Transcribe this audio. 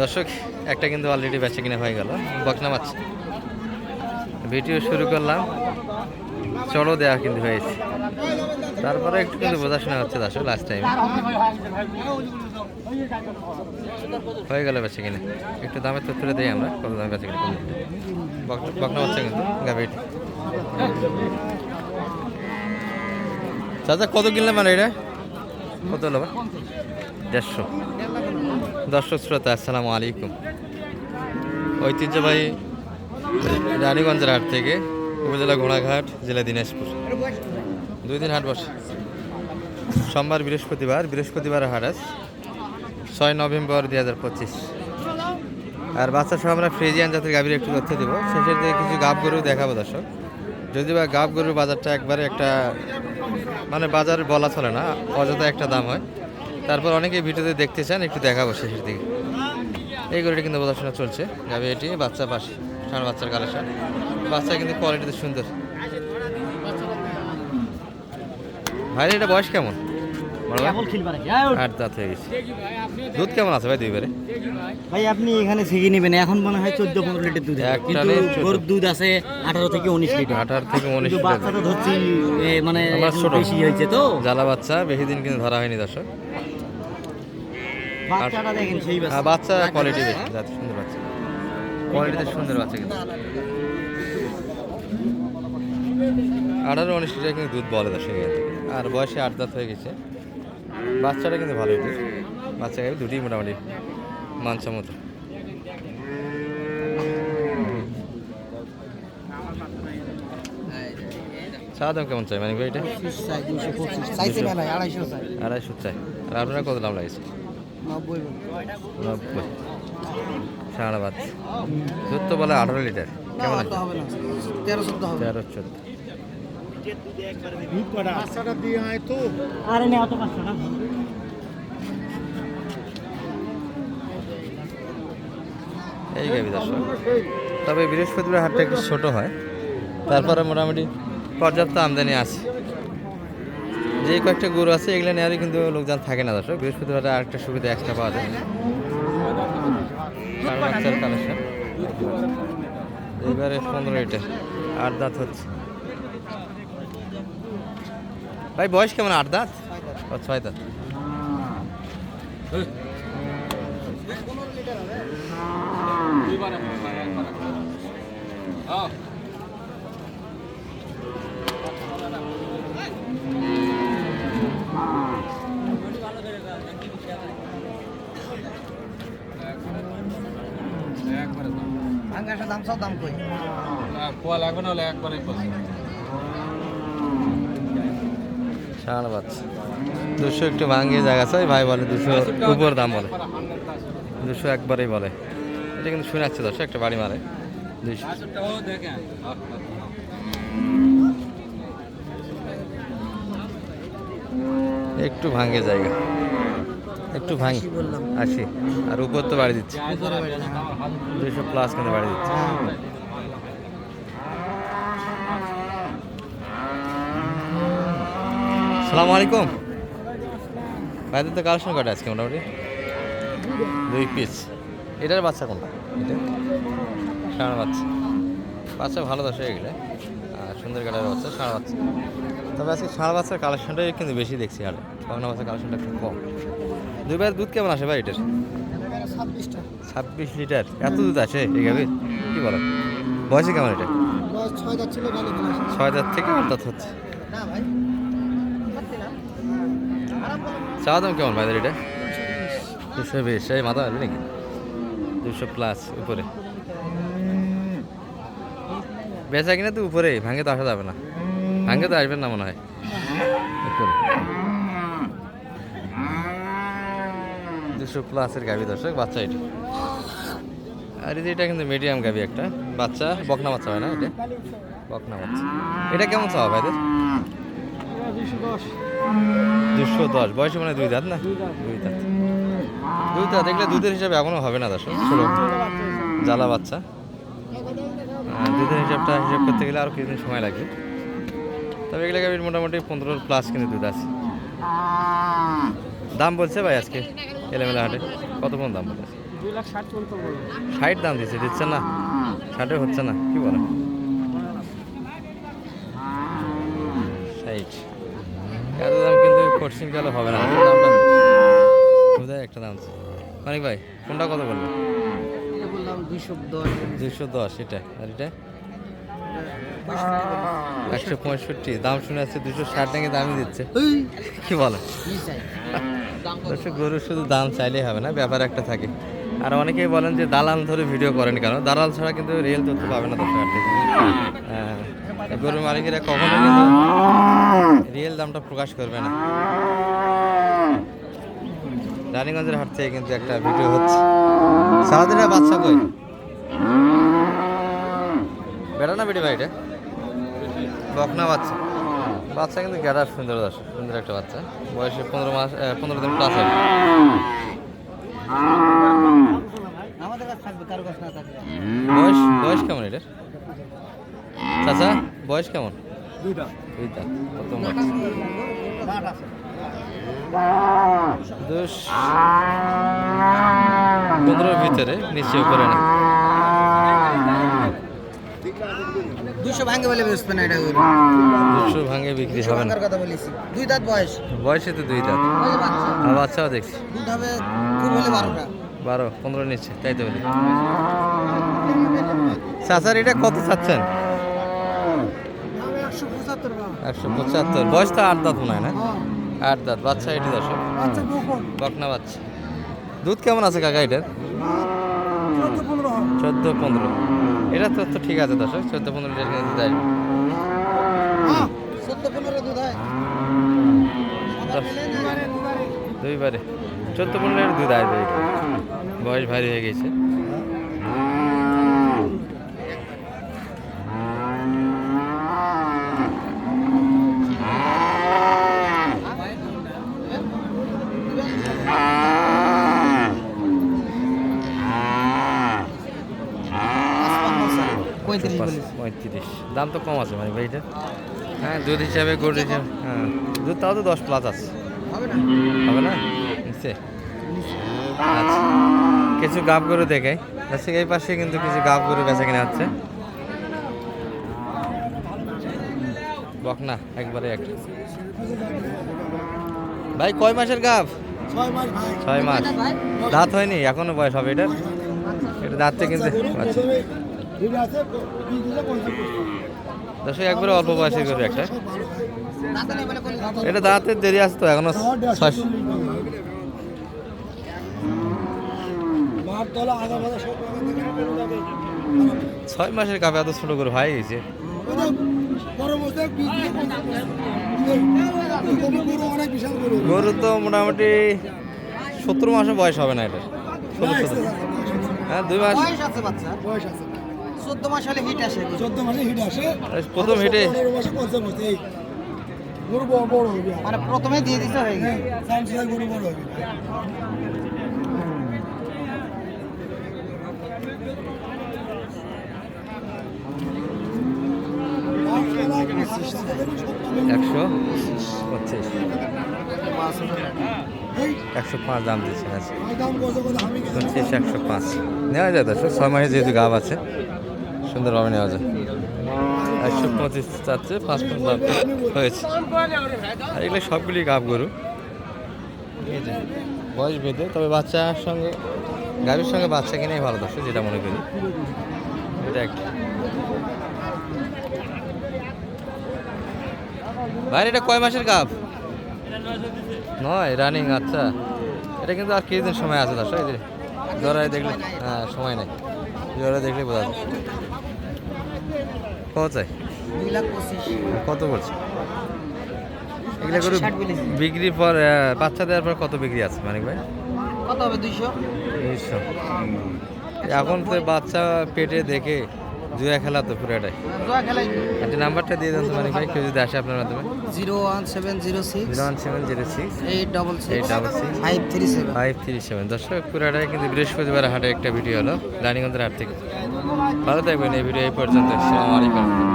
দর্শক, একটা কিন্তু অলরেডি বেচা কিনে হয়ে গেল। বকনা মাছ। ভিডিও শুরু করলাম। চলো দেওয়া কিন্তু হয়েছে। তারপরে একটু কিন্তু বোঝাশোনা হচ্ছে দর্শক লাস্ট টাইম হয়ে গেল বেচা কিনে। একটু দামের তথ্য দিই আমরা, কত দামে বেচা কিনে বকনা বাচ্চা কিন্তু গাভিটি চাচা, কত কিনলাম মানে এটা? কত হলো দেড়শো। দর্শক শ্রোতা, আসসালামু আলাইকুম। ঐতিহ্যবাহী রানীগঞ্জের হাট থেকে উপজেলা ঘোড়াঘাট, জেলা দিনাজপুর। দুই দিন হাট বসে। সোমবার বৃহস্পতিবার বৃহস্পতিবার হাট আজ, ছয় নভেম্বর দুই হাজার পঁচিশ। আর বাচ্চা সহ আমরা ফ্রিজিয়ান জাতের গাভীর একটু তথ্য দেবো। শেষের দিকে কিছু গাব গরু দেখাবো দর্শক। যদি বা গাব গরুর বাজারটা একবারে একটা মানে বাজার বলা চলে না, অযথা একটা দাম হয়। তারপর অনেকে ভিডিওতে দেখতে চান একটু দেখাবো শেষের দিকে। এই গরুটি কিন্তু বোঝাশোনা চলছে গাভী এটি বাচ্চা পাশে সার বাচ্চার কালেকশন। বাচ্চা কিন্তু কোয়ালিটিতে সুন্দর। ভাই এটা বয়স কেমন? আট দাঁত হয়ে গেছে। দুধ কেমন আছে ভাই দুইবারে ভাই আপনি এখানে শিখে নেবেন এখন মনে হয় চোদ্দ পনেরো লিটার দুধ আছে। এক কিন্তু গরুর দুধ আছে আঠারো থেকে উনিশ লিটার। আঠারো থেকে উনিশ বাচ্চাটা ধরছি মানে বেশি হয়েছে তো। জ্বালা বাচ্চা বেশি দিন কিন্তু ধরা হয়নি দর্শক। বাচ্চাটা দেখেন সেই আর বাচ্চা কোয়ালিটি বেশি যাতে সুন্দর বাচ্চা। কোয়ালিটিতে সুন্দর বাচ্চা কিন্তু। আঠারো উনিশ লিটার কিন্তু দুধ বলে এখান আর বয়সে আট দাঁত হয়ে গেছে। বাচ্চাটা কিন্তু ভালোই দুধ। বাচ্চা গাবি দুটি মোটামুটি মানসা মতো চা দাম কেমন চাই? মানে এটা? চাইছে আড়াইশো চাই। আড়াইশো চাই। আর আপনারা কত দাম লাগছে? নব্বই। সাড়ে পাঁচ। দুধ তো বলে আঠারো লিটার। কেমন তেরো চোদ্দ তেরো চোদ্দ। বাচ্চাটা দিয়ে তো। আরে নেওয়া তো বাচ্চাটা এই গাবি দর্শক। তবে বৃহস্পতিবার হাটটা একটু ছোট হয়। তারপরে মোটামুটি পর্যাপ্ত আমদানি আছে। যে কয়েকটা গরু আছে, এগুলো নেওয়ারই কিন্তু লোকজন থাকে না দর্শক। বৃহস্পতিবার আরেকটা সুবিধা এক্সট্রা পাওয়া যায়। কালেকশন এবারে পনেরো লিটার আট দাঁত হচ্ছে। ভাই, বয়স কেমন? আট দাঁত? ও, ছয় দাঁত। ভাঙ্গাসা দাম সব দাম কই? খোয়া লাগবে না হলে একবারে সাড়ে বাচ্চা। দুশো একটু ভাঙিয়ে জায়গা আছে ভাই বলে দুশো উপর দাম বলে। দুশো একবারেই বলে। এটা কিন্তু শুনে যাচ্ছে দর্শক একটা বাড়ি মারে। দেখেন। একটু ভাঙ্গে জায়গা। একটু ভাঙি। আসি আর উপর তো বাড়ি দিচ্ছে। দুশো প্লাস কিন্তু বাড়ি দিচ্ছে। সালাম আলাইকুম। ভাইদের তো কালেকশন কটা আজকে মোটামুটি? দুই পিস এটার বাচ্চা কোনটা? এটা? সারা বাচ্চা। বাচ্চা ভালো দশ হয়ে গেলে। আর সুন্দর কাটার বাচ্চা সারা বাচ্চা। তবে আজকে সারা বাচ্চার কালেকশনটাই কিন্তু বেশি দেখছি আর। বাংলা বাচ্চার কালেকশনটা খুব কম। দুই ভাইয়ের দুধ কেমন আসে ভাই এটার? ছাব্বিশ লিটার। এত দুধ আছে এই গাভি কি বলো বয়সে কেমন এটা? ছয় দাঁত থেকে আট দাঁত হচ্ছে। ভাই চাওয়া দাম কেমন ভাইদের এটা? দুশো বিশ। এই মাথা আসবে নাকি? দুশো প্লাস উপরে। বেচা কিনা তো উপরে ভাঙে তো আসা যাবে না। ভাঙে তো আসবেন না মনে হয়। উপরে। দুশো প্লাসের গাভি দর্শক বাচ্চা এটা। আর এই যে এটা কিন্তু মিডিয়াম গাভি একটা বাচ্চা বকনা বাচ্চা হয় না এটা? বকনা বাচ্চা। এটা কেমন চাওয়া ভাইদের? দুশো দশ। বয়সে মানে দুই দাঁত না? দুই দাঁত। দুই দাঁত। দেখলে দুধের হিসাবে এখনও হবে না দর্শক ছোট জ্বালা বাচ্চা। দুধের হিসাবটা হিসাব করতে গেলে আরও কিছুদিন সময় লাগবে তবে এগুলো গাভীর মোটামুটি পনেরো প্লাস কিন্তু দুধ আছে। দাম বলছে ভাই আজকে? এলেমেলে হাটে। কত পর্যন্ত দাম বলে ষাট দাম দিচ্ছে দিচ্ছে না? ষাটে হচ্ছে না, কি বলেন? ষাট। এত দাম কিন্তু কোর্সিং কালো হবে না দামটা বোধহয় একটা দাম। মানিক ভাই, কোনটা কত বলল দুইশো দশ দুশো দশ এটা। আর এটা? একশো পঁয়ষট্টি, দাম শুনে আছে দুশো ষাট টাকা দামই দিচ্ছে। কি বলে গরুর শুধু দাম চাইলেই হবে না ব্যাপার একটা থাকে। আর অনেকেই বলেন যে দালাল ধরে ভিডিও করেন কেন? দালাল ছাড়া কিন্তু রিয়েল তথ্য পাবে না দর্শক হ্যাঁ, গরুর মালিকেরা কখনো কিন্তু রিয়েল দামটা প্রকাশ করবে না। রানীগঞ্জের হাট থেকে কিন্তু একটা ভিডিও হচ্ছে। সারাদিনের বাচ্চা কই? বেটা না ভাই এটা? বকনা বাচ্চা। বাচ্চা কিন্তু গ্যাডার সুন্দর দর্শক সুন্দর একটা বাচ্চা। বয়সে পনেরো মাস পনেরো দিন প্লাস হবে। বয়স বয়স কেমন এটার? চাচা বয়স কেমন? পনেরোর ভিতরে নিশ্চয় করে না? দুইশো ভাঙে বলে বেসবে না এটা দুশো ভাঙে বিক্রি হবে না। কথা বলেছি। দুই দাঁত বয়স। বয়সে তো দুই দাঁত। বাচ্চা। আর বাচ্চাও দেখছি। দুধ হবে খুব হলে বারোটা। বারো পনেরো নিচ্ছে তাই তো বলি। চাচার এটা কত চাচ্ছেন? একশো পঁচাত্তর বয়স তো আট দাঁত মনে হয় না? আট দাঁত বাচ্চা এটি দর্শক বকনা বাচ্চা। দুধ কেমন আছে কাকা এটার? চোদ্দ পনেরো। এটা তো তো ঠিক আছে দর্শক চোদ্দ পনেরো লিটার দুধ আসবে দুইবারে। চোদ্দ পনেরো লিটার দুধ আসবে বয়স ভারী হয়ে গেছে পঁয়ত্রিশ পাঁচ- বলেছি পঁয়ত্রিশ দাম তো কম আছে মানে ভাই এটা? হ্যাঁ দুধ হিসাবে গরু হিসাবে হ্যাঁ। দুধ তাও তো দশ প্লাস আছে। হবে না? হবে না? নিচ্ছে আচ্ছা। কিছু গাব গরু দেখে আচ্ছা এই পাশে কিন্তু কিছু গাব গরু বেচা কিনা হচ্ছে। বকনা একবারে একটা। ভাই কয় মাসের গাব? ছয় মাস দাঁত হয়নি? এখনও বয়স হবে এটার এটা দাঁতটা কিন্তু আচ্ছা দর্শক একবারে অল্প বয়সের গরু একটা। দাঁতে দাঁত এটা দাঁতের দেরি আছে তো এখনও ছয় মাসের কাপে এত ছোট করে হয়ে গেছে গরু তো মোটামুটি সত্তর মাসের বয়স হবে না এটা। হ্যাঁ দুই মাস বয়স আছে বাচ্চা। চোদ্দ মাস হলে হিট আসে। চোদ্দ মাসে হিট আসে। প্রথম হেঁটে পনেরো মাসে পঞ্চাশ মাসে এই। গরু বড় বড় হবে। মানে প্রথমে দিয়ে দিতে হয়ে। গরু বড় হবে। একশো পঁচিশ। একশো পাঁচ দাম দিচ্ছে। পঁচিশ একশো পাঁচ। নেওয়া যায় দর্শক ছয় মাসে যেহেতু গাব আছে। সুন্দরভাবে নেওয়া যায়। একশো পঁচিশ চাচ্ছে, পাঁচ পাঁচ দাম হয়েছে। আর এগুলো সবগুলি গাব গরু। বয়স বেঁধে, তবে বাচ্চার সঙ্গে, গাভীর সঙ্গে বাচ্চা কিনেই ভালো দর্শক, যেটা মনে করি। এটা একটা ভাই, এটা কয় মাসের গাব? নয় রানিং আচ্ছা। এটা কিন্তু আর কিছুদিন সময় আছে দর্শক যে জরায় দেখলে হ্যাঁ সময় নেই। জরায় দেখলে বোঝা যায়। লাখ পঁচিশ। কত বলছে? এগুলো করে বিক্রির পর বাচ্চা দেওয়ার পর কত বিক্রি আছে মানিক ভাই? কত হবে দুইশো? দুইশো। এখন তো বাচ্চা পেটে দেখে জুয়া খেলা তো পুরোটাই। জুয়া খেলাই। একটা নাম্বারটা দিয়ে দেন তোমার ভাই কেউ যদি আসে আপনার মাধ্যমে। Zero one seven zero six. Zero one seven zero six. Eight double eight double six. Five three seven. Five three seven. দর্শক পুরোটাই কিন্তু বৃহস্পতিবার হাটে একটা ভিডিও হলো। রানীগঞ্জের হাট থেকে। ভালো থাকবেন এই ভিডিও এই পর্যন্ত। আসসালামু আলাইকুম।